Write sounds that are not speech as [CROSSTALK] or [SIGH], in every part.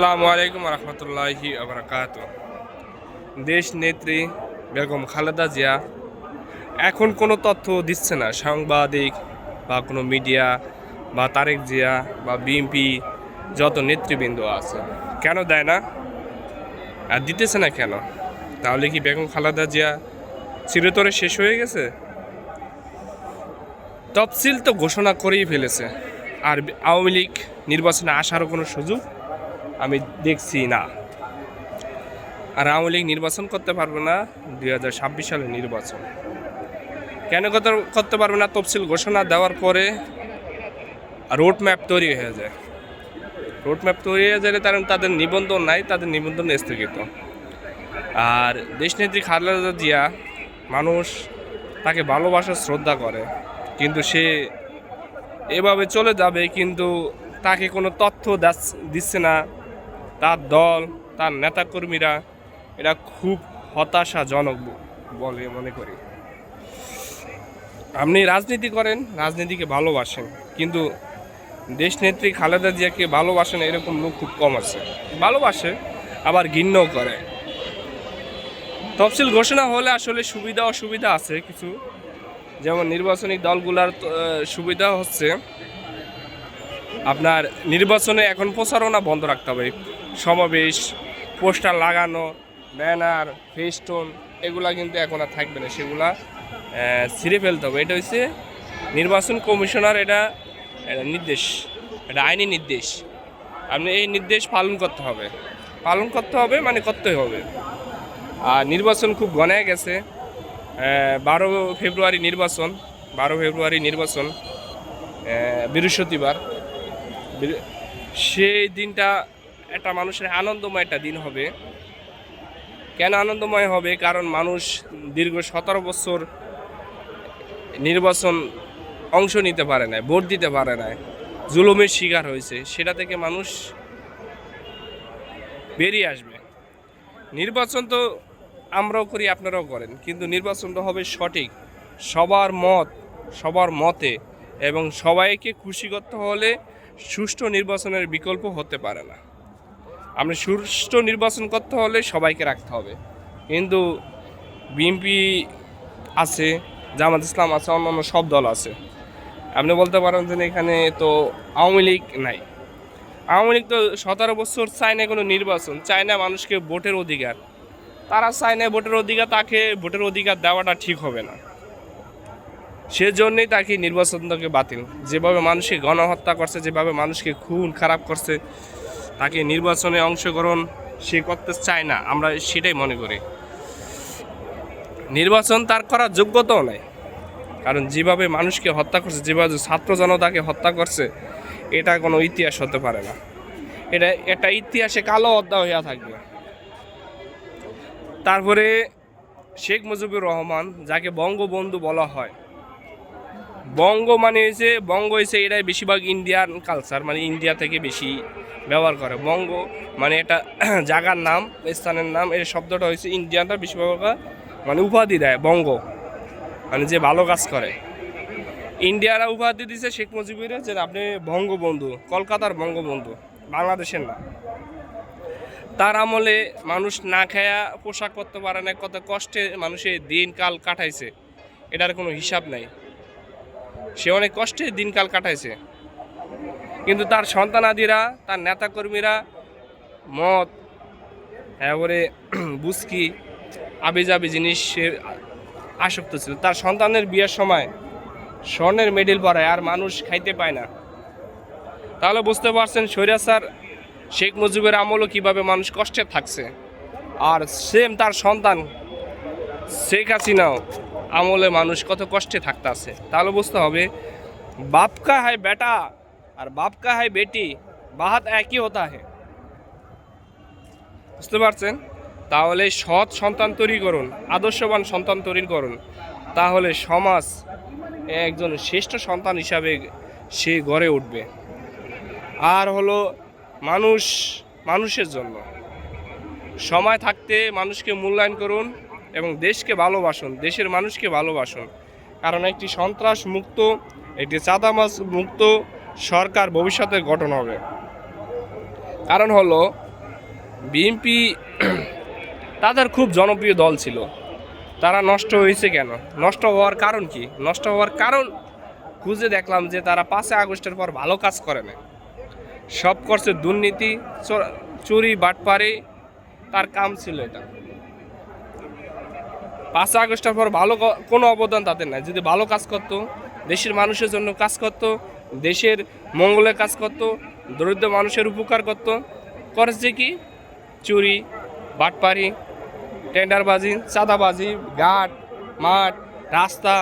আসসালামু আলাইকুম রহমতুল্লাহি আবরাকাত দেশ নেত্রী বেগম খালেদা জিয়া এখন কোনো তথ্য দিচ্ছে না। সাংবাদিক বা কোনো মিডিয়া বা তারেক জিয়া বা বিএনপি যত নেতৃবৃন্দ আছে, কেন দেয় না? আর দিতেছে না কেন? তাহলে কি বেগম খালেদা জিয়া চিরতরে শেষ হয়ে গেছে? তফসিল তো ঘোষণা করেই ফেলেছে। আর আওয়ামী লীগ নির্বাচনে আসারও কোনো সুযোগ আমি দেখছি না। আর আওয়ামী লীগ নির্বাচন করতে পারবে না, দুই হাজার ছাব্বিশ সালের নির্বাচন। কেন করতে পারবে না? তফসিল ঘোষণা দেওয়ার পরে রোড ম্যাপ তৈরি হয়ে যায়। রোড ম্যাপ তৈরি হয়ে গেলে তার তাদের নিবন্ধন নাই, তাদের নিবন্ধন স্থগিত। আর দেশনেত্রী খালেদা জিয়া মানুষ তাকে ভালোবাসা শ্রদ্ধা করে, কিন্তু সে এভাবে চলে যাবে, কিন্তু তাকে কোনো তথ্য দিচ্ছে না। তার দল, তার নেতাকর্মীরা এটা খুব হতাশাজনক বলে মনে করি। আপনি রাজনীতি করেন, রাজনীতিকে ভালোবাসেন, কিন্তু দেশনেত্রী খালেদা জিয়াকে ভালোবাসেন এরকম লোক খুব কম আছে। ভালোবাসে, আবার ঘৃণ্যও করে। তফসিল ঘোষণা হলে আসলে সুবিধা অসুবিধা আছে কিছু। যেমন নির্বাচনী দলগুলার সুবিধা হচ্ছে আপনার নির্বাচনে এখন প্রচারণা বন্ধ রাখতে হবে। সমাবেশ, পোস্টার লাগানো, ব্যানার, ফেস্টুন, এগুলা কিন্তু এখন আর থাকবে না। সেগুলা ছিঁড়ে ফেলতে হবে। এটা হচ্ছে নির্বাচন কমিশনার এটা নির্দেশ, এটা আইনি নির্দেশ। আপনি এই নির্দেশ পালন করতে হবে। পালন করতে হবে মানে করতে হবে। আর নির্বাচন খুব গণায় গেছে। বারো ফেব্রুয়ারি নির্বাচন, বারো ফেব্রুয়ারি নির্বাচন বৃহস্পতিবার। সেই দিনটা একটা মানুষের আনন্দময় একটা দিন হবে। কেন আনন্দময় হবে? কারণ মানুষ দীর্ঘ সতেরো বছর নির্বাচন অংশ নিতে পারে না ভোট দিতে পারে না জুলুমের শিকার হয়েছে, সেটা থেকে মানুষ বেরিয়ে আসবে। নির্বাচন তো আমরাও করি, আপনারাও করেন, কিন্তু নির্বাচনটা হবে সঠিক, সবার মত, সবার মতে, এবং সবাইকে খুশি করতে হলে সুষ্ঠু নির্বাচনের বিকল্প হতে পারে না। আপনি সুষ্ঠু নির্বাচন করতে হলে সবাইকে রাখতে হবে। কিন্তু বিএনপি আছে, জামাত ইসলাম আছে, অন্যান্য সব দল আছে। আপনি বলতে পারেন যে এখানে তো আওয়ামী লীগ নাই। আওয়ামী লীগ তো সতেরো বছর চায় না কোনো নির্বাচন চায় না মানুষকে ভোটের অধিকার। তারা চায় না ভোটের অধিকার, তাকে ভোটের অধিকার দেওয়াটা ঠিক হবে না। সেজন্যই তাকে নির্বাচন থেকে বাতিল। যেভাবে মানুষকে গণহত্যা করছে, যেভাবে মানুষকে খুন খারাপ করছে, তাকে নির্বাচনে অংশগ্রহণ সে করতে চায় না, আমরা সেটাই মনে করি। নির্বাচন তার করার যোগ্যতাও নাই। কারণ যেভাবে মানুষকে হত্যা করছে, যেভাবে ছাত্র জনতাকে হত্যা করছে, এটা কোনো ইতিহাস হতে পারে না। এটা একটা ইতিহাসে কালো অধ্যায় হইয়া থাকবে। তারপরে শেখ মুজিবুর রহমান, যাকে বঙ্গবন্ধু বলা হয় বঙ্গ মানে হয়েছে, বঙ্গ হয়েছে এটাই বেশিরভাগ ইন্ডিয়ান কালচার মানে ইন্ডিয়া থেকে বেশি ব্যবহার করে। বঙ্গ মানে এটা [CLEARS THROAT] জায়গার নাম, স্থানের নাম এই শব্দটা হয়েছে ইন্ডিয়ানটা বেশি ব্যবহার মানে উপাধি দেয়, বঙ্গ। মানে যে ভালো কাজ করে। ইন্ডিয়ারা উপাধি দিছে শেখ মুজিবুর যে আপনি বঙ্গবন্ধু, কলকাতার বঙ্গবন্ধু, বাংলাদেশের না। তার আমলে মানুষ না খায়া পোশাক করতে পারে না, কত কষ্টে মানুষের দিন কাল কাটাইছে। এটার কোনো হিসাব নাই। সে অনেক কষ্টে দিনকাল কাটাইছে। কিন্তু তার সন্তানাদিরা, তার নেতাকর্মীরা, মদ এবারে [CLEARS THROAT] বুসকি আবি যাবি জিনিস সে আসক্ত ছিল। তার সন্তানের বিয়ের সময় স্বর্ণের মেডেল পরায়, আর মানুষ খাইতে পায় না। তাহলে বুঝতে পারছেন সৈরা স্যার, শেখ মুজিবের আমলও কীভাবে মানুষ কষ্টে থাকছে। আর সেম তার সন্তান শেখ হাসিনাও। আমলে মানুষ কত কষ্টে থাকতে আছে। তাহলে বুঝতে হবে, বাপ কা হয় বেটা আর বাপ কা হয় বেটি, বাহাত একই হতা হে। বুঝতে পারছেন? তাহলে সৎ সন্তান তৈরি করুন, আদর্শবান সন্তান তৈরি করুন। তাহলে সমাজ একজন শ্রেষ্ঠ সন্তান হিসাবে সে গড়ে উঠবে। আর হলো মানুষ, মানুষের জন্য। সময় থাকতে মানুষকে মূল্যায়ন করুন এবং দেশকে ভালোবাসুন, দেশের মানুষকে ভালোবাসুন। কারণ একটি সন্ত্রাস মুক্ত, একটি চাঁদাবাজ মুক্ত সরকার ভবিষ্যতে গঠন হবে। কারণ হলো বিএনপি [CLEARS THROAT] তাদের খুব জনপ্রিয় দল ছিল। তারা নষ্ট হয়েছে কেন? নষ্ট হওয়ার কারণ কি? নষ্ট হওয়ার কারণ খুঁজে দেখলাম যে তারা পাঁচই আগস্টের পর ভালো কাজ করে না সব করছে দুর্নীতি চুরি, বাটপারে, তার কাম ছিল এটা। পাঁচই আগস্টের পর ভালো কোনো অবদান তাদের নাই। যদি ভালো কাজ করতো, দেশের মানুষের জন্য কাজ করতো, দেশের মঙ্গলে কাজ করতো, দরিদ্র মানুষের উপকার করতো, করেছে কি? চুরি, বাটপারি, টেন্ডারবাজি, চাঁদাবাজি, ঘাট, মাঠ, রাস্তা,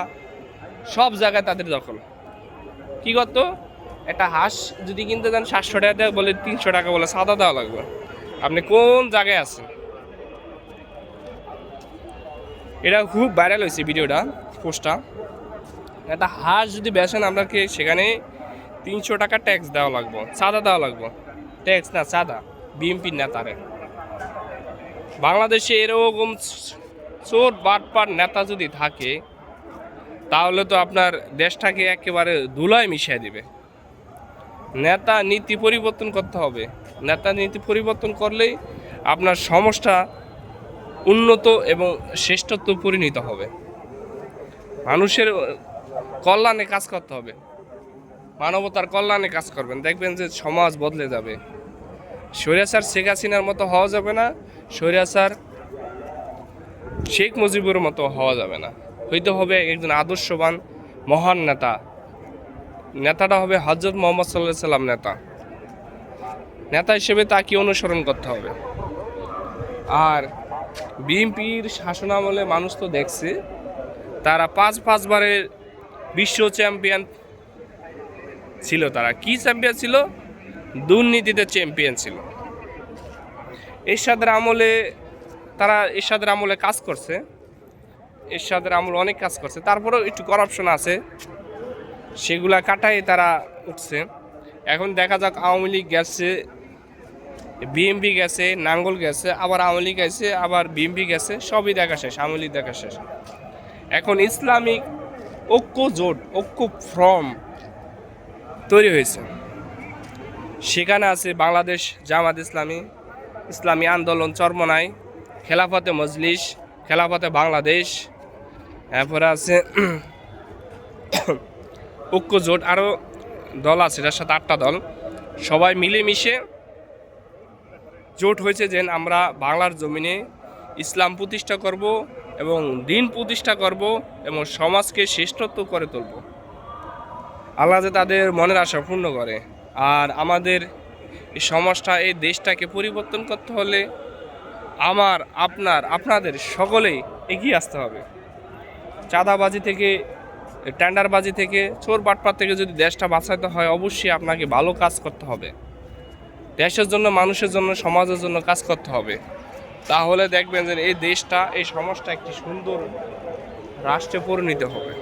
সব জায়গায় তাদের দখল। কি করতো? একটা হাঁস যদি কিনতে যান, সাতশো টাকা দেয় বলে তিনশো টাকা বলে সাদা দেওয়া লাগবে। আপনি কোন জায়গায় আছেন? এটা খুব ভাইরাল হয়েছে ভিডিওটা পোস্টটা একটা হাঁস যদি বেচেন আপনাকে সেখানে তিনশো টাকা ট্যাক্স দেওয়া লাগবে, চাঁদা দেওয়া লাগবো। ট্যাক্স না, চাঁদা বিএমপির নেতারে। বাংলাদেশে এরকম চোর বাটপার নেতা যদি থাকে, তাহলে তো আপনার দেশটাকে একেবারে ধুলায় মিশিয়ে দিবে। নেতা নীতি পরিবর্তন করতে হবে। নেতা নীতি পরিবর্তন করলেই আপনার সমস্যা উন্নত এবং শ্রেষ্ঠত্ব পরিণত হবে। মানুষের কল্যাণে কাজ করতে হবে। মানবতার কল্যাণে কাজ করবেন। দেখবেন যে সমাজ বদলে যাবে। স্বৈরাচার শেখ হাসিনার মতো হওয়া যাবে না। স্বৈরাচার শেখ মুজিবুর মতো হওয়া যাবে না। হইতে হবে একজন আদর্শবান, মহান নেতা। নেতাটা হবে হজরত মোহাম্মদ সাল্লাহ সাল্লাম নেতা। নেতা হিসেবে তাকে অনুসরণ করতে হবে। আর বিএনপির শাসনামলে মানুষ তো দেখছে। তারা পাঁচ পাঁচবারের বিশ্ব চ্যাম্পিয়ন ছিল তারা। কি চ্যাম্পিয়ন ছিল? দুর্নীতিতে চ্যাম্পিয়ন ছিল। এরশাদের আমলে তারা, এরশাদের আমলে কাজ করছে। এরশাদের আমলে অনেক কাজ করছে। তারপরেও একটু করাপশন আছে। সেগুলা কাটাই তারা উঠছে। এখন দেখা যাক আওয়ামী লীগ গেছে বিএমপি গেছে, নাঙ্গল গেছে, আবার আওয়ামী লীগ গেছে, আবার বিএমপি গেছে, সবই দেখা শেষ, আওয়ামী লীগ দেখা শেষ। এখন ইসলামিক ঐক্য জোট, ঐক্য ফ্রম তৈরি হয়েছে। সেখানে আছে বাংলাদেশ জামাত ইসলামী ইসলামী আন্দোলন চরমনাই, খেলাফতে মজলিস, খেলাফতে বাংলাদেশ, এরপরে আছে ঐক্য জোট, আরও দল আছে, যার সাথে আটটা দল। সবাই মিলেমিশে জোট হয়েছে যে আমরা বাংলার জমিনে ইসলাম প্রতিষ্ঠা করব এবং দিন প্রতিষ্ঠা করব এবং সমাজকে শ্রেষ্ঠত্ব করে তুলব। আল্লাহ যে তাদের মনের আশা পূর্ণ করে। আর আমাদের এই সমাজটা, এই দেশটাকে পরিবর্তন করতে হলে আমার, আপনার, আপনাদের সকলেই এগিয়ে আসতে হবে। চাঁদাবাজি থেকে, টেন্ডারবাজি থেকে, চোর বাটপার থেকে যদি দেশটা বাঁচাতে হয়, অবশ্যই আপনাকে ভালো কাজ করতে হবে। দেশের জন্য, মানুষের জন্য, সমাজের জন্য কাজ করতে হবে। তাহলে দেখবেন যে এই দেশটা, এই সমাজটা একটি সুন্দর রাষ্ট্রে পরিণত হবে।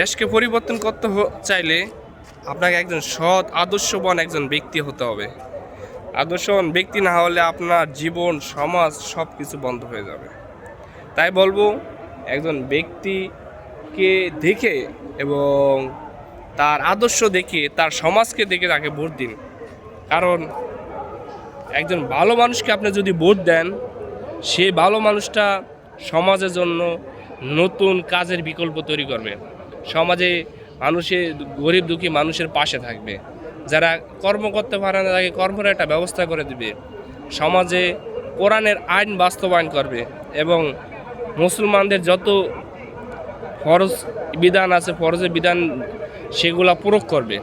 দেশকে পরিবর্তন করতে চাইলে আপনাকে একজন সৎ, আদর্শবান একজন ব্যক্তি হতে হবে। আদর্শবান ব্যক্তি না হলে আপনার জীবন, সমাজ সব কিছু বন্ধ হয়ে যাবে। তাই বলব, একজন ব্যক্তিকে দেখে এবং তার আদর্শ দেখে, তার সমাজকে দেখে তাকে ভোট দিন। কারণ একজন ভালো মানুষকে আপনি যদি ভোট দেন সেই ভালো মানুষটা সমাজের জন্য নতুন কাজের বিকল্প তৈরি করবে। সমাজে মানুষের গরিব দুঃখী মানুষের পাশে থাকবে। যারা কর্ম করতে পারে না, তাকে কর্মের একটা ব্যবস্থা করে দিবে। সমাজে কোরআনের আইন বাস্তবায়ন করবে এবং মুসলমানদের যত ফরজ বিধান আছে, ফরজের বিধান সেগুলা প্রয়োগ করবে।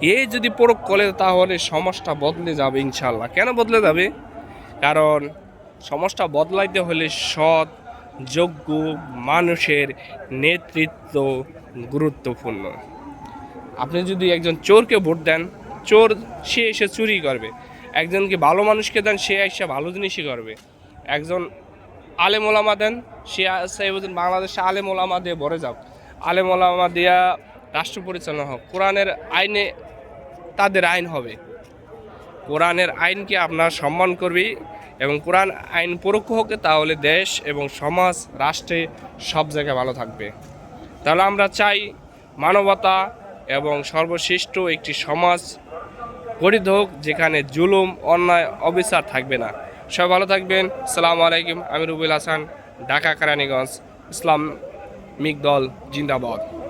এই যদি প্রয়োগ করে, তাহলে সমাজটা বদলে যাবে ইনশাল্লাহ কেন বদলে যাবে? কারণ সমাজটা বদলাইতে হলে সৎ, যোগ্য মানুষের নেতৃত্ব গুরুত্বপূর্ণ। আপনি যদি একজন চোরকে ভোট দেন, চোর সে এসে চুরি করবে। একজনকে ভালো মানুষকে দেন, সে এসে ভালো জিনিসই করবে। একজন আলেম ওলামা দেন, সে আসে বাংলাদেশে আলেম ওলামা দিয়ে ভরে যাও আলেম ওলামা দিয়া রাষ্ট্র পরিচালনা হোক। কোরআনের আইনে তাদের আইন হবে। কোরআনের আইনকে আপনার সম্মান করবি এবং কোরআন আইন পরোক্ষ হোক তাহলে দেশ এবং সমাজ, রাষ্ট্রে সব জায়গায় ভালো থাকবে। তাহলে আমরা চাই মানবতা এবং সর্বশ্রেষ্ঠ একটি সমাজ গঠিত হোক যেখানে জুলুম, অন্যায়, অবিচার থাকবে না। সবাই ভালো থাকবেন। সালাম আলাইকুম। আমি রুবুল হাসান ঢাকা কেরানীগঞ্জ ইসলামিক দল, জিন্দাবাদ।